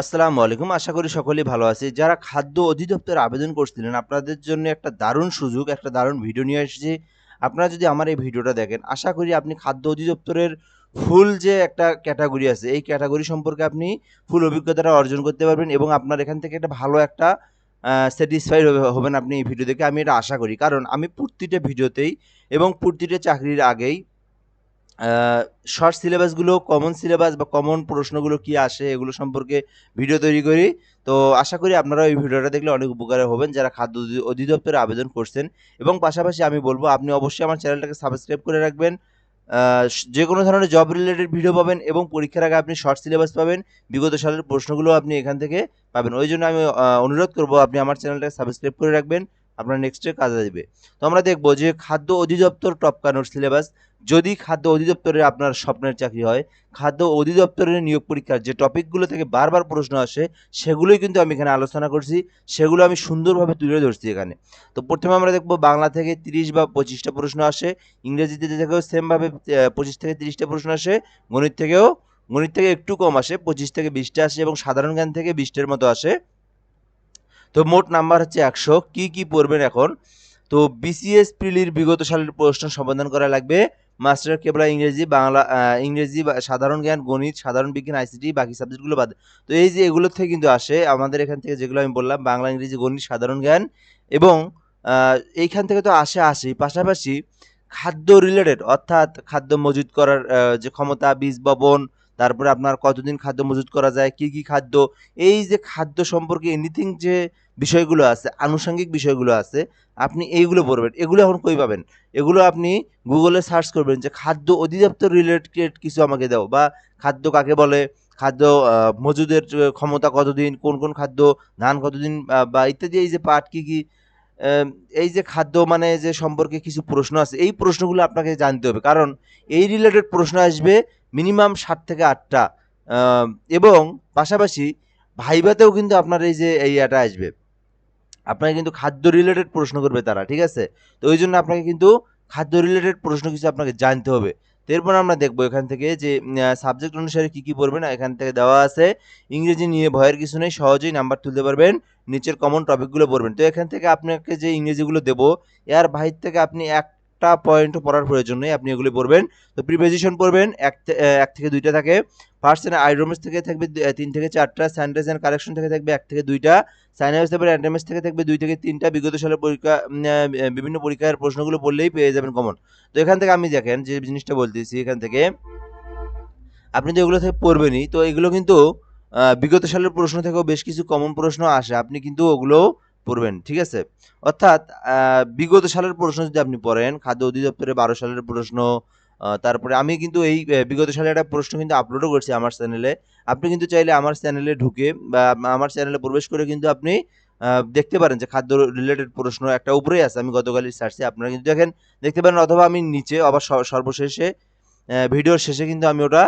আসসালামু আলাইকুম। আশা করি সকলেই ভালো আছে। যারা খাদ্য অধিদপ্তরে আবেদন করছিলেন, আপনাদের জন্য একটা দারুণ সুযোগ, একটা দারুণ ভিডিও নিয়ে এসেছি। আপনারা যদি আমার এই ভিডিওটা দেখেন, আশা করি আপনি খাদ্য অধিদপ্তরের ফুল যে একটা ক্যাটাগরি আছে, এই ক্যাটাগরি সম্পর্কে আপনি ফুল অভিজ্ঞতাটা অর্জন করতে পারবেন এবং আপনার এখান থেকে একটা ভালো একটা স্যাটিসফাইড হবে হবেন আপনি এই ভিডিও দেখে। আমি এটা আশা করি। কারণ আমি প্রতিটা ভিডিওতেই এবং প্রতিটা চাকরির আগেই শর্ট সিলেবাসগুলো, কমন সিলেবাস বা কমন প্রশ্নগুলো কি আসে এগুলো সম্পর্কে ভিডিও তৈরি করি। তো আশা করি আপনারা এই ভিডিওটা দেখলে অনেক উপকারে হবেন যারা খাদ্য অধি অধিদপ্তরে আবেদন করছেন এবং পাশাপাশি আমি বলব আপনি অবশ্যই আমার চ্যানেলটাকে সাবস্ক্রাইব করে রাখবেন। যে কোনো ধরনের জব রিলেটেড ভিডিও পাবেন এবং পরীক্ষার আগে আপনি শর্ট সিলেবাস পাবেন। বিগত সালের প্রশ্নগুলো আপনি এখান থেকে পাবেন। ওই জন্য আমি অনুরোধ করব আপনি আমার চ্যানেলটাকে সাবস্ক্রাইব করে রাখবেন। আপনার নেক্সট কাজে দিবে। তো আমরা দেখব যে খাদ্য অধিদপ্তর টপকানোর সিলেবাস যদি খাদ্য অধিদপ্তরে আপনার স্বপ্নের চাকরি হয়, খাদ্য অধিদপ্তরের নিয়োগ পরীক্ষার যে টপিকগুলো থেকে বারবার প্রশ্ন আসে, সেগুলোই কিন্তু আমি এখানে আলোচনা করছি। সেগুলো আমি সুন্দরভাবে তুলে ধরছি এখানে। তো প্রথমে আমরা দেখব বাংলা থেকে ৩০ বা পঁচিশটা প্রশ্ন আসে। ইংরেজিতে থেকেও সেমভাবে পঁচিশ থেকে তিরিশটা প্রশ্ন আসে। গণিত থেকেও গণিত থেকে একটু কম আসে। ২৫ থেকে বিশটা আসে এবং সাধারণ জ্ঞান থেকে বিশটার মতো আসে। তো মোট নাম্বার হচ্ছে ১০০ কি, কি পড়বেন এখন? তো বিসিএস প্রিলির বিগত সালের প্রশ্ন সমাধান করা লাগবে। মাস্টার কেবল ইংরেজি, বাংলা ইংরেজি সাধারণ জ্ঞান, গণিত, সাধারণ বিজ্ঞান, আইসিটি বাকি সাবজেক্টগুলো বাদ। তো এই যে এগুলোর থেকে কিন্তু আসে আমাদের এখান থেকে যেগুলো আমি বললাম বাংলা, ইংরেজি, গণিত, সাধারণ জ্ঞান এবং এইখান থেকে তো আসে আসেই। পাশাপাশি খাদ্য রিলেটেড অর্থাৎ খাদ্য মজুত করার যে ক্ষমতা, বীজ বপন, তারপরে আপনার কতদিন খাদ্য মজুত করা যায়, কি, কি খাদ্য, এই যে খাদ্য সম্পর্কে এনিথিং যে বিষয়গুলো আছে, আনুষঙ্গিক বিষয়গুলো আছে, আপনি এইগুলো পড়বেন। এগুলো এখন কই পাবেন? এগুলো আপনি গুগলে সার্চ করবেন যে খাদ্য অধিদপ্তর রিলেটেড কিছু আমাকে দাও বা খাদ্য কাকে বলে, খাদ্য মজুদের ক্ষমতা কতদিন, কোন, কোন খাদ্য, ধান কতদিন বা ইত্যাদি এই যে পাট কি, কি এই যে খাদ্য মানে যে সম্পর্কে কিছু প্রশ্ন আছে, এই প্রশ্নগুলো আপনাকে জানতে হবে। কারণ এই রিলেটেড প্রশ্ন আসবে মিনিমাম সাত থেকে আটটা এবং পাশাপাশি ভাইভাতেও কিন্তু আপনার এই যে এই ইয়াটা আসবে। আপনাকে কিন্তু খাদ্য রিলেটেড প্রশ্ন করবে তারা, ঠিক আছে? তো ওই জন্য আপনাকে কিন্তু খাদ্য রিলেটেড প্রশ্ন কিছু আপনাকে জানতে হবে। এরপর আমরা দেখব এখান থেকে যে সাবজেক্ট অনুসারে কি, কি পড়বেন এখান থেকে দেওয়া আছে। ইংরেজি নিয়ে ভয়ের কিছু নেই, সহজেই নাম্বার তুলতে পারবেন। নিচের কমন টপিকগুলো পড়বেন। তো এখান থেকে আপনাকে যে ইংরেজিগুলো দেবো এর বাহির থেকে আপনি একটা পয়েন্টও পড়ার প্রয়োজন নেই। আপনি এগুলো পড়বেন। তো প্রিপোজিশন পড়বেন, এক ১ থেকে দুইটা থাকে। ফার্স্ট এন্ড আইডোমেস থেকে থাকবে তিন থেকে ৪ টা, সেন্টেন্স এন্ড কারেকশন থেকে থাকবে এক থেকে ২ টা, সাইনোনিমস তারপরে অ্যান্টোনিমাস থেকে থাকবে দুই থেকে তিনটা বিগত সালের পরীক্ষা বিভিন্ন পরীক্ষার প্রশ্নগুলো পড়লেই পেয়ে যাবেন কমন। তো এখান থেকে আমি দেখেন যে জিনিসটা বলতেছি এখান থেকে আপনি তো এগুলো থেকে পড়বেনই। তো এগুলো কিন্তু বিগত সালের প্রশ্ন থেকেও বেশ কিছু কমন প্রশ্ন আসে। আপনি কিন্তু ওগুলোও পড়বেন, ঠিক আছে? অর্থাৎ বিগত সালের প্রশ্ন যদি আপনি পড়েন, খাদ্য অধিদপ্তরের ১২ সালের প্রশ্ন, তারপরে আমি কিন্তু এই বিগত সালের একটা প্রশ্ন কিন্তু আপলোডও করছি আমার চ্যানেলে। আপনি কিন্তু চাইলে আমার চ্যানেলে ঢুকে বা আমার চ্যানেলে প্রবেশ করে কিন্তু আপনি দেখতে পারেন যে খাদ্য রিলেটেড প্রশ্ন একটা উপরেই আছে। আমি গতকালই ছাড়ছি। আপনারা কিন্তু দেখেন দেখতে পারেন অথবা আমি নিচে আবার সর্বশেষে ভিডিওর শেষে কিন্তু আমি ওটা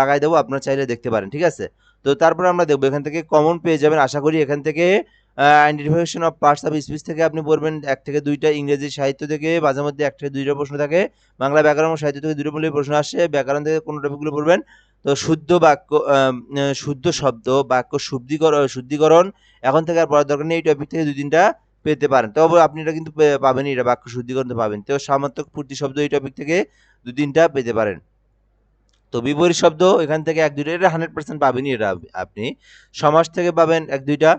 লাগায় দেব। আপনারা চাইলে দেখতে পারেন, ঠিক আছে? তো তারপরে আমরা দেখব এখান থেকে কমন পেয়ে যাবেন আশা করি এখান থেকে identification of parts of speech থেকে আপনি পড়বেন এক থেকে দুইটা ইংরেজি সাহিত্য থেকে মাঝে মধ্যে ১ থেকে ২ টা প্রশ্ন থাকে। বাংলা ব্যাকরণ ও সাহিত্য থেকে ২ টা প্রশ্ন আসে। ব্যাকরণ থেকে কোন টপিকগুলো পড়বেন? তো শুদ্ধ বাক্য শুদ্ধ শব্দ, বাক্য শুদ্ধিকর শুদ্ধিকরণ এখন থেকে আর পড়ার দরকার নেই। এই টপিক থেকে ২-৩ পেতে পারেন। তবে আপনি এটা কিন্তু পে পাবেনই এটা বাক্য শুদ্ধিকরণ পাবেন। তো সমার্থক প্রতিশব্দ এই টপিক থেকে ২-৩ পেতে পারেন। তো বিপরীত শব্দ এখান থেকে ১-২ টা এটা 100% পাবেনই এটা আপনি। সমাজ থেকে পাবেন ১-২ টা,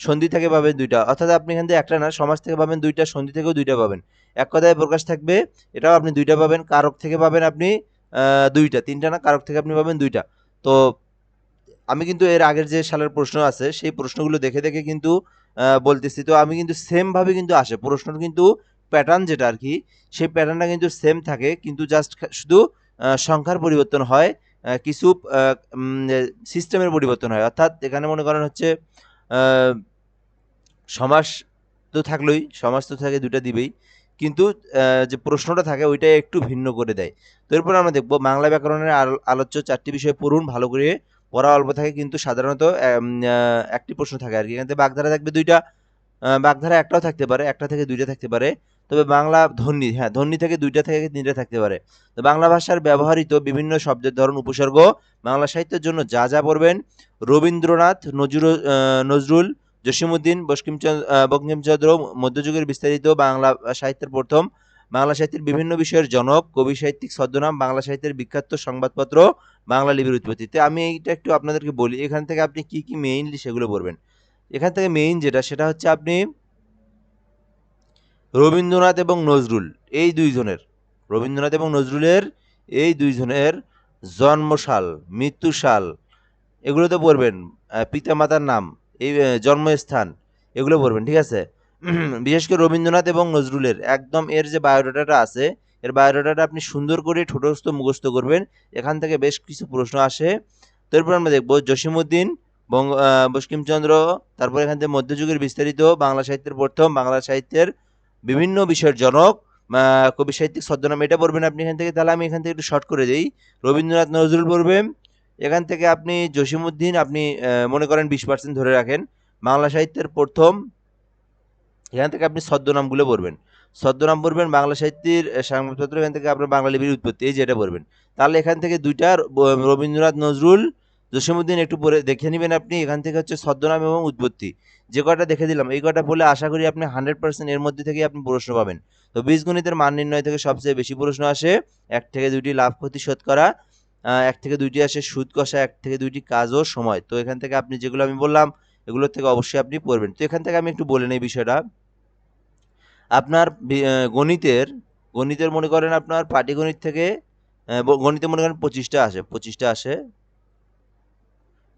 সন্ধি থেকে পাবেন দুইটা অর্থাৎ আপনি এখান থেকে একটা না সমাজ থেকে পাবেন দুইটা সন্ধি থেকেও দুইটা পাবেন। এক কথায় প্রকাশ থাকবে এটাও আপনি দুইটা পাবেন। কারক থেকে পাবেন আপনি দুইটা ২ টা, ৩ টা না কারক থেকে আপনি পাবেন দুইটা তো আমি কিন্তু এর আগের যে সালের প্রশ্ন আছে সেই প্রশ্নগুলো দেখে, দেখে কিন্তু বলতেছি। তো আমি কিন্তু সেমভাবে কিন্তু আসে। প্রশ্নর কিন্তু প্যাটার্ন যেটা আর কি সেই প্যাটার্নটা কিন্তু সেম থাকে। কিন্তু জাস্ট শুধু সংখ্যার পরিবর্তন হয়। কিছু সিস্টেমের পরিবর্তন হয়। অর্থাৎ এখানে মনে করেন হচ্ছে সমাস তো থাকলোই, সমাস তো থাকে দুটা দিবেই। কিন্তু যে প্রশ্নটা থাকে ওইটা একটু ভিন্ন করে দেয়। তো এরপর আমরা দেখব বাংলা ব্যাকরণের আল আলোচ্য ৪ টি বিষয় পড়ুন ভালো করে। পড়া অল্প থাকে কিন্তু সাধারণত এম আ ১ টি প্রশ্ন থাকে আরকি। এখান থেকে বাগধারা থাকবে দুইটা বাগধারা একটাও থাকতে পারে, একটা থেকে দুইটা থাকতে পারে। তবে বাংলা ধ্বনি হ্যাঁ ধ্বনি থেকে দুইটা থেকে তিনটা থাকতে পারে। তো বাংলা ভাষার ব্যবহৃত বিভিন্ন শব্দের ধরন, উপসর্গ বাংলা সাহিত্যের জন্য যা যা পড়বেন, রবীন্দ্রনাথ, নজরুল নজরুল জসিমুদ্দিন বঙ্কিমচন্দ্র বঙ্কিমচন্দ্র, মধ্যযুগের বিস্তারিত বাংলা সাহিত্যের প্রথম, বাংলা সাহিত্যের বিভিন্ন বিষয়ের জনক, কবি সাহিত্যিক, ছদ্মনাম, বাংলা সাহিত্যের বিখ্যাত সংবাদপত্র, বাংলা লিপির উৎপত্তি। তো আমি এইটা একটু আপনাদেরকে বলি, এখান থেকে আপনি কি কি মেইনলি সেগুলো পড়বেন? এখান থেকে মেইন যেটা, সেটা হচ্ছে আপনি রবীন্দ্রনাথ এবং নজরুল, এই দুইজনের, রবীন্দ্রনাথ এবং নজরুলের এই দুইজনের জন্মসাল, মৃত্যুসাল, এগুলো তো পড়বেন পিতামাতার নাম, এই জন্মস্থান, এগুলো পড়বেন, ঠিক আছে? বিশেষ করে রবীন্দ্রনাথ এবং নজরুলের, একদম এর যে বায়োডাটাটা আছে, এর বায়োডাটাটা আপনি সুন্দর করে ঠোঁটস্থ মুখস্থ করবেন, এখান থেকে বেশ কিছু প্রশ্ন আসে। তারপর আমরা দেখব জসিমুদ্দিন বঙ্গ বঙ্কিমচন্দ্র, তারপর এখান থেকে মধ্যযুগের বিস্তারিত বাংলা সাহিত্যের প্রথম, বাংলা সাহিত্যের বিভিন্ন বিষয়ের জনক কবি সাহিত্যিক ছদ্মনাম, এটা পড়বেন আপনি এখান থেকে। তাহলে আমি এখান থেকে একটু শর্ট করে দিই। রবীন্দ্রনাথ নজরুল পড়বেন। এখান থেকে আপনি জসিমুদ্দিন আপনি মনে করেন বিশ পার্সেন্ট ধরে রাখেন। বাংলা সাহিত্যের প্রথম, এখান থেকে আপনি ছদ্মনামগুলো পড়বেন। ছদ্মনাম পড়বেন বাংলা সাহিত্যের সংবাদপত্র, এখান থেকে আপনার বাংলা লিপির উৎপত্তি, এই যেটা পড়বেন। তাহলে এখান থেকে দুইটা রবীন্দ্রনাথ নজরুল জসিমুদ্দিন একটু পড়ে দেখে নেবেন আপনি, এখান থেকে হচ্ছে ছদ্মনাম এবং উৎপত্তি। যে কটা দেখে দিলাম, এই কটা বলে আশা করি আপনি হান্ড্রেড পার্সেন্ট এর মধ্যে থেকে আপনি প্রশ্ন পাবেন। তো বীজগণিতের মান নির্ণয় থেকে সবচেয়ে বেশি প্রশ্ন আসে, এক থেকে দুইটি লাভ, ক্ষতি, শোধ করা। এক থেকে দুইটি আসে সুদ কষা, এক থেকে দুইটি কাজ ও সময়। তো এখান থেকে আপনি যেগুলো আমি বললাম, এগুলোর থেকে অবশ্যই আপনি পড়বেন। তো এখান থেকে আমি একটু বলে নেই বিষয়টা। আপনার গণিতের গণিতের মনে করেন আপনার পাটিগণিত থেকে গণিতে মনে করেন পঁচিশটা আসে পঁচিশটা আসে।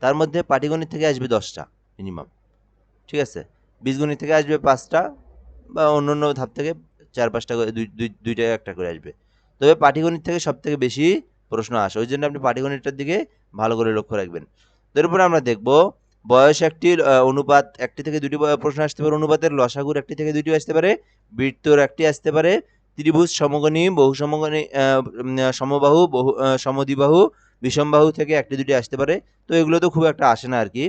তার মধ্যে পাটিগণিত থেকে আসবে দশটা মিনিমাম ঠিক আছে? বীজগণিত থেকে আসবে পাঁচটা বা অন্য অন্য ধাপ থেকে চার পাঁচটা করে দুই দুই দুইটা একটা করে আসবে। তবে পাটিগণিত থেকে সব থেকে বেশি প্রশ্ন আসে ওই জন্য আপনি পাটিগণিতটার দিকে ভালো করে লক্ষ্য রাখবেন। তারপরে আমরা দেখব বয়স একটি অনুপাত একটি থেকে দুটি প্রশ্ন আসতে পারে অনুপাতের লসাগুর একটি থেকে দুটি আসতে পারে বৃত্তর একটি আসতে পারে ত্রিভুজ সমগণী বহু সমগণী সমবাহু বহু আহ, সমদ্বিবাহু বিষমবাহু থেকে একটি দুটি আসতে পারে। তো এগুলো তো খুব একটা আসে না আর কি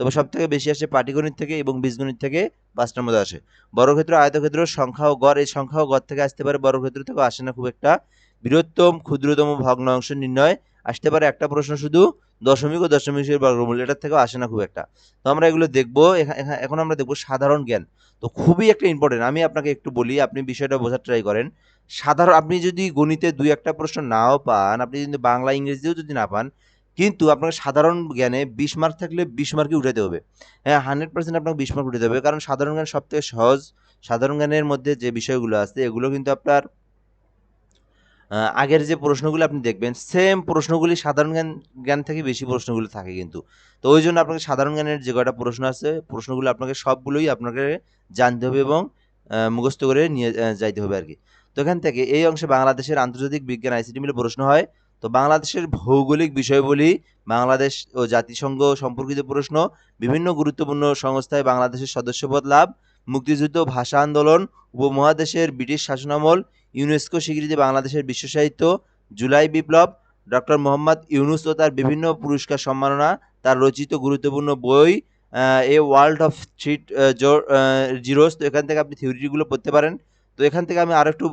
তবে সব থেকে বেশি আসে পাটিগণিত থেকে এবং বীজগণিত থেকে পাঁচটার মধ্যে আসে। বর্গক্ষেত্র, আয়তক্ষেত্র, সংখ্যা ও গড়, এই সংখ্যা ও গড় থেকে আসতে পারে, বর্গক্ষেত্র থেকে আসে না খুব একটা। বৃহত্তম, ক্ষুদ্রতম ভগ্ন অংশ নির্ণয় আসতে পারে একটা প্রশ্ন শুধু দশমিক ও দশমিকের বর্গমূল, এটার থেকেও আসে না খুব একটা। তো আমরা এগুলো দেখব, এখা- এখা- এখন আমরা দেখব সাধারণ জ্ঞান। তো খুবই একটা ইম্পর্টেন্ট আমি আপনাকে একটু বলি, আপনি বিষয়টা বোঝার ট্রাই করেন। সাধারণ, আপনি যদি গণিতে দুই একটা প্রশ্ন নাও পান, আপনি যদি বাংলা, ইংরেজিতেও যদি না পান, কিন্তু আপনাকে সাধারণ জ্ঞানে বিশ মার্ক থাকলে বিশ মার্কই উঠাতে হবে। হ্যাঁ হান্ড্রেড পার্সেন্ট আপনাকে বিশ মার্ক উঠাতে হবে, কারণ সাধারণ জ্ঞান সব থেকে সহজ। সাধারণ জ্ঞানের মধ্যে যে বিষয়গুলো আছে, এগুলো কিন্তু আপনার আগের যে প্রশ্নগুলো আপনি দেখবেন সেম প্রশ্নগুলি সাধারণ জ্ঞান জ্ঞান থেকে বেশি প্রশ্নগুলো থাকে কিন্তু। তো ওই জন্য আপনাকে সাধারণ জ্ঞানের যে কয়টা প্রশ্ন আছে, প্রশ্নগুলো আপনাকে সবগুলোই আপনাকে জানতে হবে এবং মুখস্থ করে নিয়ে যাইতে হবে আর কি তো এখান থেকে এই অংশে বাংলাদেশের আন্তর্জাতিক বিজ্ঞান আইসিটি মিলে প্রশ্ন হয়। তো বাংলাদেশের ভৌগোলিক বিষয়বলি, বাংলাদেশ ও জাতিসংঘ সম্পর্কিত প্রশ্ন, বিভিন্ন গুরুত্বপূর্ণ সংস্থায় বাংলাদেশের সদস্যপদ লাভ, মুক্তিযুদ্ধ, ভাষা আন্দোলন, উপমহাদেশের ব্রিটিশ শাসনামল ইউনেস্কো স্বীকৃতি বাংলাদেশের বিশ্ব সাহিত্য, জুলাই বিপ্লব, ডক্টর মোহাম্মদ ইউনুস ও তার বিভিন্ন পুরস্কার সম্মাননা, তার রচিত গুরুত্বপূর্ণ বই a world of three zeros, তো এখান থেকে আপনি থিওরিগুলো পড়তে পারেন। তো এখান থেকে আমি আরও একটু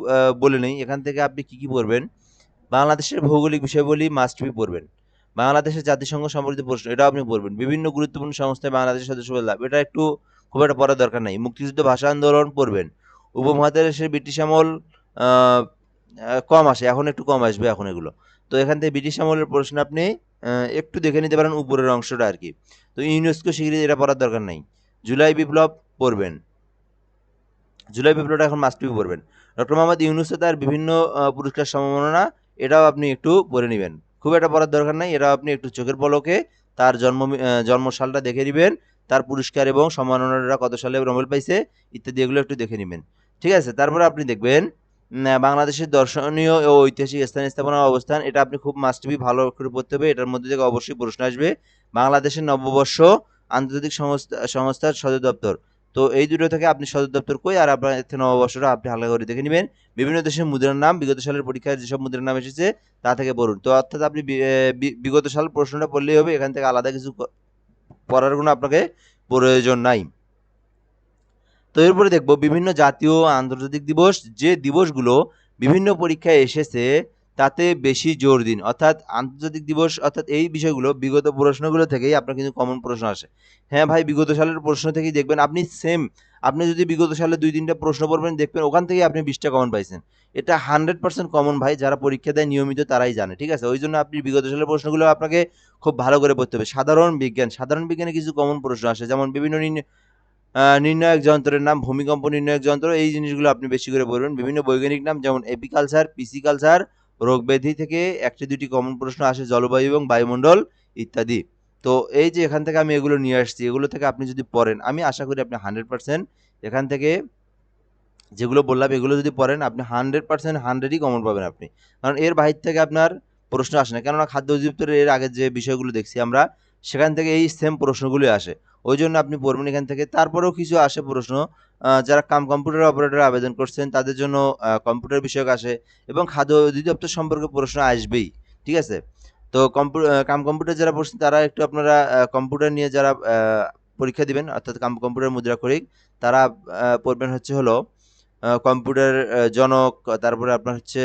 বলে নিই, এখান থেকে আপনি কি কি পড়বেন? বাংলাদেশের ভৌগোলিক বিষয়বলি মাস্ট বি পড়বেন। বাংলাদেশের জাতিসংঘ সম্পর্কিত প্রশ্ন, এটাও আপনি পড়বেন। বিভিন্ন গুরুত্বপূর্ণ সংস্থায় বাংলাদেশের সদস্য লাভ এটা একটু খুব একটা পড়ার দরকার নাই। মুক্তিযুদ্ধ ভাষা আন্দোলন পড়বেন। উপমহাদেশের ব্রিটিশ আমল কম আসে এখন একটু কম আসবে এখন এগুলো। তো এখান থেকে ব্রিটিশ আমলের প্রশ্ন আপনি একটু দেখে নিতে পারেন উপরের অংশটা আর কি। তো ইউনেস্কো স্বীকৃতি এটা পড়ার দরকার নাই। জুলাই বিপ্লব পড়বেন। জুলাই বিপ্লবটা এখন মাস্ট বি পড়বেন। ডক্টর মোহাম্মদ ইউনুসে তার বিভিন্ন পুরস্কার সম্মাননা এটাও আপনি একটু পড়ে নেবেন। খুব একটা পড়ার দরকার নাই এটাও আপনি একটু চোখের পলকে তার জন্ম আহ, জন্মসালটা দেখে নেবেন তার পুরস্কার এবং সম্মাননাটা কত সালে নোবেল পাইছে ইত্যাদি এগুলো একটু দেখে নেবেন। ঠিক আছে তারপরে আপনি দেখবেন বাংলাদেশের দর্শনীয় ও ঐতিহাসিক স্থান স্থাপনা ও অবস্থান, এটা আপনি খুব মাস্ট বি ভালো করে পড়তে হবে। এটার মধ্যে থেকে অবশ্যই প্রশ্ন আসবে, বাংলাদেশের নববর্ষ আন্তর্জাতিক সংস্থা সংস্থার সদর দপ্তর। তো এই দুটো থেকে আপনি সদর দপ্তর কই আর আপনার নববর্ষটা আপনি হালকা করে দেখে নেবেন। বিভিন্ন দেশের মুদ্রার নাম, বিগত সালের পরীক্ষায় যেসব মুদ্রার নাম এসেছে, তা থেকে পড়ুন। তো অর্থাৎ আপনি বিগত সাল প্রশ্নটা পড়লেই হবে, এখান থেকে আলাদা কিছু পড়ার কোনো আপনাকে প্রয়োজন নাই। তো এরপরে দেখব বিভিন্ন জাতীয় আন্তর্জাতিক দিবস, যে দিবসগুলো বিভিন্ন পরীক্ষায় এসেছে, তাতে বেশি জোর দিন। অর্থাৎ আন্তর্জাতিক দিবস, অর্থাৎ এই বিষয়গুলো বিগত প্রশ্নগুলো থেকেই আপনার কিন্তু কমন প্রশ্ন আসে। হ্যাঁ ভাই, বিগত সালের প্রশ্ন থেকেই দেখবেন আপনি সেম আপনি যদি বিগত সালে দুই, তিনটা প্রশ্ন পড়বেন, দেখবেন ওখান থেকেই আপনি বিশটা কমন পাইছেন। এটা হান্ড্রেড পার্সেন্ট কমন ভাই, যারা পরীক্ষা দেয় নিয়মিত তারাই জানে, ঠিক আছে? ওই জন্য আপনি বিগত সালের প্রশ্নগুলো আপনাকে খুব ভালো করে পড়তে হবে। সাধারণ বিজ্ঞান, সাধারণ বিজ্ঞানে কিছু কমন প্রশ্ন আসে, যেমন বিভিন্ন নির্ণায়ক যন্ত্রের নাম, ভূমিকম্প নির্ণায়ক যন্ত্র, এই জিনিসগুলো আপনি বেশি করে পড়বেন বিভিন্ন বৈজ্ঞানিক নাম, যেমন এপিকালচার পিসিকালচার রোগ ব্যাধি থেকে একটি দুটি কমন প্রশ্ন আসে, জলবায়ু এবং বায়ুমণ্ডল ইত্যাদি। তো এই যে এখান থেকে আমি এগুলো নিয়ে আসছি, এগুলো থেকে আপনি যদি পড়েন, আমি আশা করি আপনি হান্ড্রেড পার্সেন্ট এখান থেকে যেগুলো বললাম, এগুলো যদি পড়েন, আপনি হান্ড্রেড পার্সেন্ট, হান্ড্রেডই কমন পাবেন আপনি। কারণ এর বাহির থেকে আপনার প্রশ্ন আসে না, কেননা খাদ্য অধিদপ্তরের এর আগে যে বিষয়গুলো দেখছি আমরা, সেখান থেকে এই সেম প্রশ্নগুলি আসে। ওই জন্য আপনি পড়বেন এখান থেকে। তারপরেও কিছু আসে প্রশ্ন যারা কাম কম্পিউটার অপারেটর আবেদন করছেন, তাদের জন্য কম্পিউটার বিষয়ক আসে এবং খাদ্য অধিদপ্তর সম্পর্কে প্রশ্ন আসবেই, ঠিক আছে? তো কাম কম্পিউটার যারা পড়ছেন, তারা একটু আপনারা কম্পিউটার নিয়ে যারা পরীক্ষা দিবেন, অর্থাৎ কাম কম্পিউটার মুদ্রা করিক, তারা পড়বেন হচ্ছে হলো কম্পিউটার জনক, তারপরে আপনার হচ্ছে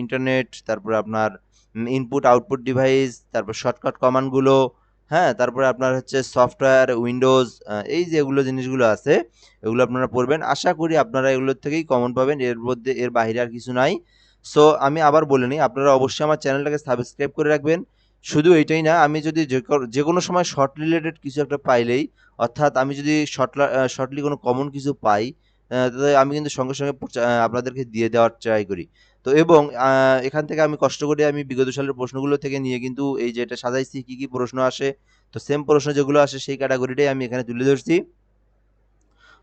ইন্টারনেট তারপরে আপনার ইনপুট আউটপুট ডিভাইস তারপর শর্টকাট কমান্ডগুলো হ্যাঁ তারপরে আপনার হচ্ছে সফটওয়্যার উইন্ডোজ এই যে এগুলো জিনিসগুলো আছে, এগুলো আপনারা পড়বেন। আশা করি আপনারা এগুলোর থেকেই কমন পাবেন, এর মধ্যে, এর বাইরে আর কিছু নাই। সো আমি আবার বলে নিই, আপনারা অবশ্যই আমার চ্যানেলটাকে সাবস্ক্রাইব করে রাখবেন। শুধু এইটাই না, আমি যদি যে কোনো সময় শর্ট রিলেটেড কিছু একটা পাইলেই, অর্থাৎ আমি যদি শর্ট শর্টলি কোনো কমন কিছু পাই তাহলে আমি কিন্তু সঙ্গে সঙ্গে আপনাদেরকে দিয়ে দেওয়ার ট্রাই করি। তো এবং এখান থেকে আমি কষ্ট করে আমি বিগত সালের প্রশ্নগুলো থেকে নিয়ে কিন্তু এই যে এটা সাজাইছি, কি কি প্রশ্ন আসে, তো সেম প্রশ্ন যেগুলো আসে সেই ক্যাটাগরিটাই আমি এখানে তুলে ধরছি।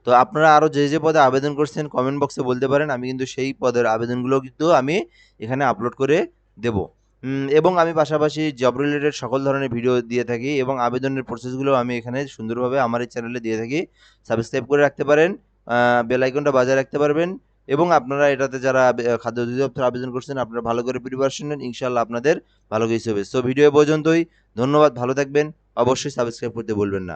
তো আপনারা আরও যে যে পদে আবেদন করছেন কমেন্ট বক্সে বলতে পারেন, আমি কিন্তু সেই পদের আবেদনগুলো কিন্তু আমি এখানে আপলোড করে দেব। এবং আমি পাশাপাশি জব রিলেটেড সকল ধরনের ভিডিও দিয়ে থাকি এবং আবেদনের প্রসেসগুলো আমি এখানে সুন্দরভাবে আমার এই চ্যানেলে দিয়ে থাকি। সাবস্ক্রাইব করে রাখতে পারেন বেল আইকনটা বাজায় রাখতে পারবেন এবং আপনারা এটাতে যারা খাদ্য অধিদপ্তর আবেদন করছেন, আপনারা ভালো করে প্রিপারেশন নেন ইনশাল্লাহ আপনাদের ভালো কিছু হবে। সো ভিডিও পর্যন্তই। ধন্যবাদ, ভালো থাকবেন। অবশ্যই সাবস্ক্রাইব করতে বলবেন না।